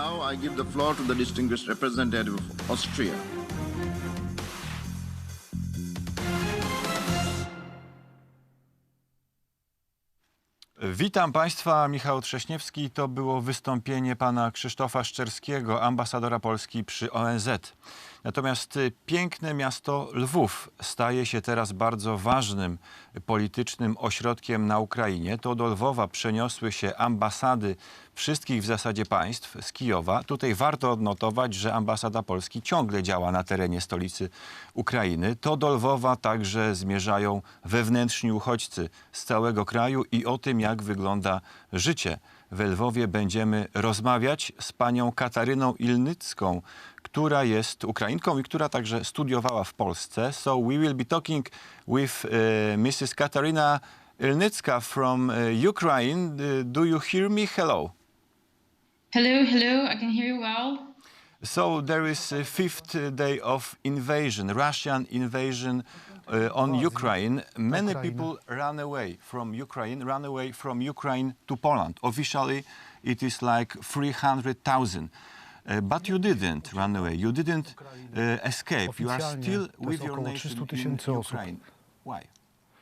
now I give the floor to the distinguished representative of Austria. Witam Państwa, Michał Trześniewski. To było wystąpienie pana Krzysztofa Szczerskiego, ambasadora Polski przy ONZ. Natomiast y, piękne miasto Lwów staje się teraz bardzo ważnym politycznym ośrodkiem na Ukrainie. To do Lwowa przeniosły się ambasady wszystkich w zasadzie państw z Kijowa. Tutaj warto odnotować, że ambasada Polski ciągle działa na terenie stolicy Ukrainy. To do Lwowa także zmierzają wewnętrzni uchodźcy z całego kraju i o tym, jak wygląda życie we Lwowie będziemy rozmawiać z panią Kataryną Ilnycką, która jest Ukrainką i która także studiowała w Polsce. So we will be talking with uh, Mrs. Katarina Ilnycka from uh, Ukraine. Uh, do you hear me? Hello. Hello, hello. I can hear you well. So there is a fifth day of invasion, Russian invasion uh, on Ukraine. Many people run away from Ukraine, run away from Ukraine to Poland. Officially, it is like 300,000. Uh, but you didn't run away. You didn't uh, escape. You are still with your około nation 300 in. Ukraine. Why?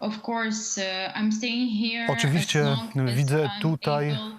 Of course, uh, I'm staying here. Oczywiście as long as widzę I'm tutaj able,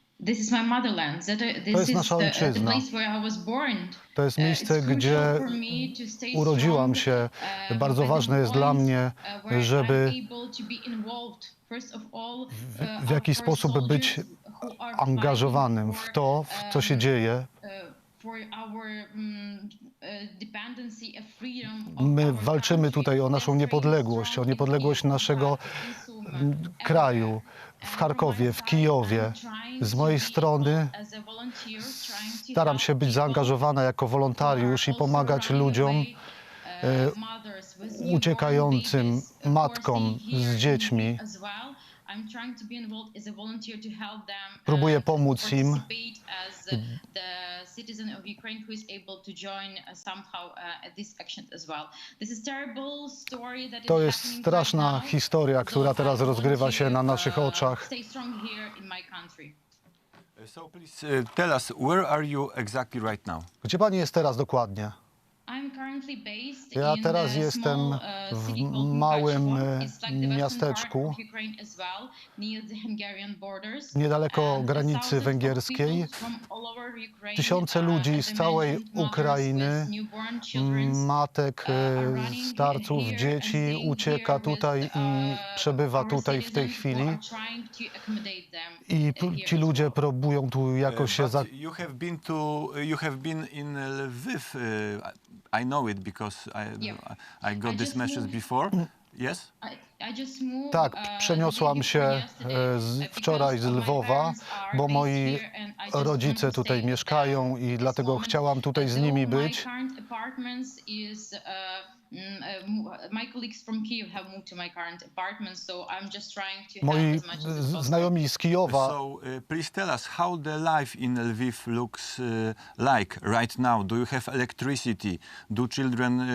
this is my motherland. This jest nasza uh, ojczyzna. To jest Uh, miejsce, gdzie to urodziłam się. uh, Bardzo ważne jest dla mnie, żeby to w, w jakiś sposób być angażowanym w to, w co się um, dzieje. of My walczymy tutaj o naszą niepodległość, o niepodległość naszego mm, kraju, w Charkowie, w Kijowie. Z mojej strony staram się być zaangażowana jako wolontariusz i pomagać ludziom, e, uciekającym matkom z dziećmi. Próbuję pomóc im. Citizen of Ukraine who is able to join uh, somehow uh, at this action as well. This is terrible story that is To jest straszna historia, So która teraz rozgrywa się na naszych uh, oczach. Stay strong here in my country. So please uh, tell us, where are you exactly right now? Gdzie pani jest teraz dokładnie? Ja teraz jestem uh, w called małym, e, miasteczku niedaleko granicy węgierskiej. Tysiące uh, ludzi z całej Ukrainy, children, matek, uh, e, starców, dzieci ucieka tutaj i uh, przebywa tutaj w tej chwili. I uh, ci ludzie próbują tu jakoś się Uh, za... you have been to you have been in Lviv. I know it because I Yeah. I got I this just message moved- before. Yes. Just moved, Tak, uh, przeniosłam się e, uh, wczoraj z Lwowa, bo moi rodzice tutaj mieszkają i dlatego chciałam tutaj z nimi być. Uh, mm, my colleagues from Kiev have moved to my current apartment, so I'm just trying to help Moi as much as possible. znajomi z Kijowa So uh, please tell us how the life in Lviv looks uh, like right now. Do you have electricity? Do children uh,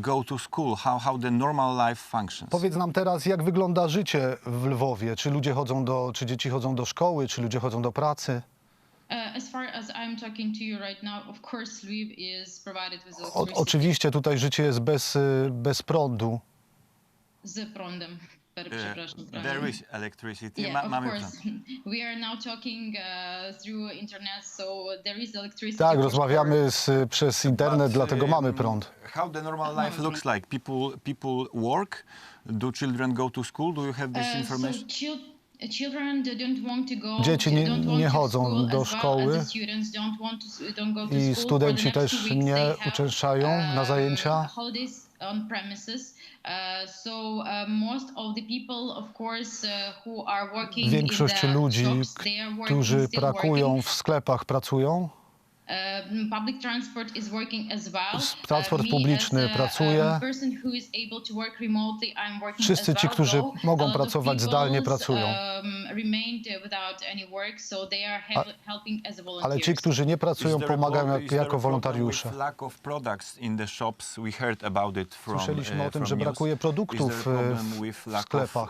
go to school? How how the normal life functions? Powiedz nam teraz, jak wygląda życie w Lwowie? Czy ludzie chodzą do, czy dzieci chodzą do szkoły, czy ludzie chodzą do pracy? As far as I'm talking to you right now, of course, Lviv is provided with O, electricity oczywiście tutaj życie jest bez, y, bez prądu. z prądem. Per- Uh, Przepraszam, prądem. there is electricity. Yeah, Ma- of mamy course. We are now talking uh, through internet, so there is electricity. Tak, for rozmawiamy z, przez internet, But, dlatego um, mamy prąt. How the normal life looks like? People people work. Do children go to school? Do you have this. Uh, information? so chil- Dzieci nie- nie chodzą do szkoły. I studenci też nie uczęszczają na um, zajęcia. Uh, uh, uh, Większość ludzi, którzy pracują w sklepach, pracują. Um, public transport is working as well. S- transport Uh, publiczny pracuje. um, Wszyscy ci, którzy mogą pracować zdalnie, pracują. Um, uh. Ale ci, którzy nie pracują, pomagają jako wolontariusze. Słyszeliśmy uh, o tym, from że brakuje produktów, e, w sklepach?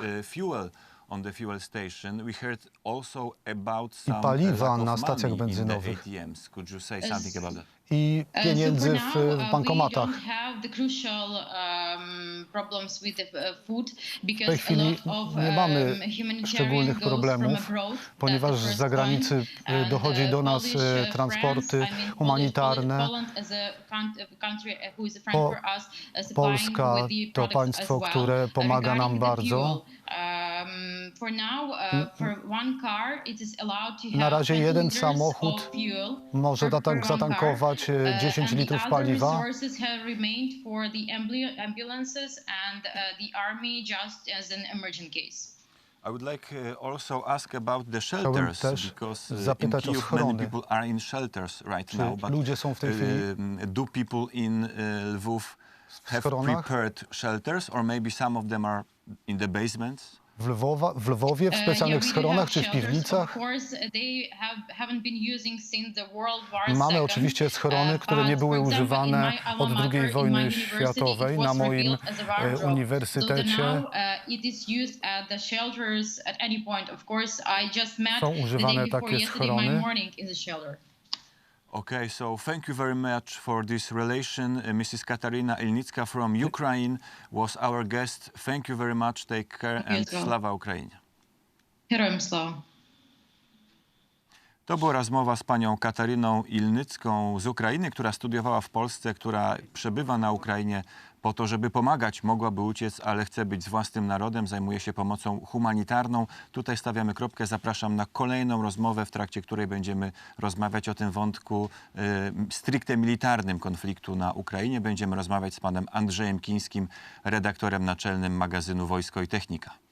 On the fuel station? We heard also about some uh, paliwa na stacjach money in the benzynowych. ATMs. Could you say something about that? I Uh, pieniędzy w, w uh, bankomatach. We don't have the crucial um, problems with the uh, food because tej chwili nie mamy um, humanitarian szczególnych problemów, from abroad. That's ponieważ the z zagranicy And, dochodzi do nas uh, transporty I humanitarne. Po- Polska to państwo, które pomaga nam bardzo. Fuel, Um, for now, uh, for one car, it is allowed to Mm, Na have razie jeden liters samochód of fuel może per- per zatank- one car. zatankować e, Uh, 10 and litrów other paliwa. resources have remained for the ambulances and uh, the army just as an emergent case. I would like uh, also ask about the shelters because uh, in zapytać o Kyiv many people are in shelters right Czy now. But ludzie są w tej chwili um, do people in uh, Lvov have prepared shelters, or maybe some of them are in the basements? W, Lwowa, w Lwowie, w Uh, specjalnych schronach czy w piwnicach? Of course, they have, haven't been using since the World War Mamy oczywiście schrony, uh, które nie były używane od II wojny światowej na moim e, uniwersytecie. Są używane takie schrony. Okay, so thank you very much for this relation. Uh, Mrs. Katarina Ilnicka from Ukraine was our guest. Thank you very much. Take care Thank you and as well. slava Ukrainie. Героям слава! To była rozmowa z panią Kataryną Ilnycką z Ukrainy, która studiowała w Polsce, która przebywa na Ukrainie po to, żeby pomagać. Mogłaby uciec, ale chce być z własnym narodem, zajmuje się pomocą humanitarną. Tutaj stawiamy kropkę. Zapraszam na kolejną rozmowę, w trakcie której będziemy rozmawiać o tym wątku y, stricte militarnym konfliktu na Ukrainie. Będziemy rozmawiać z panem Andrzejem Kińskim, redaktorem naczelnym magazynu Wojsko i Technika.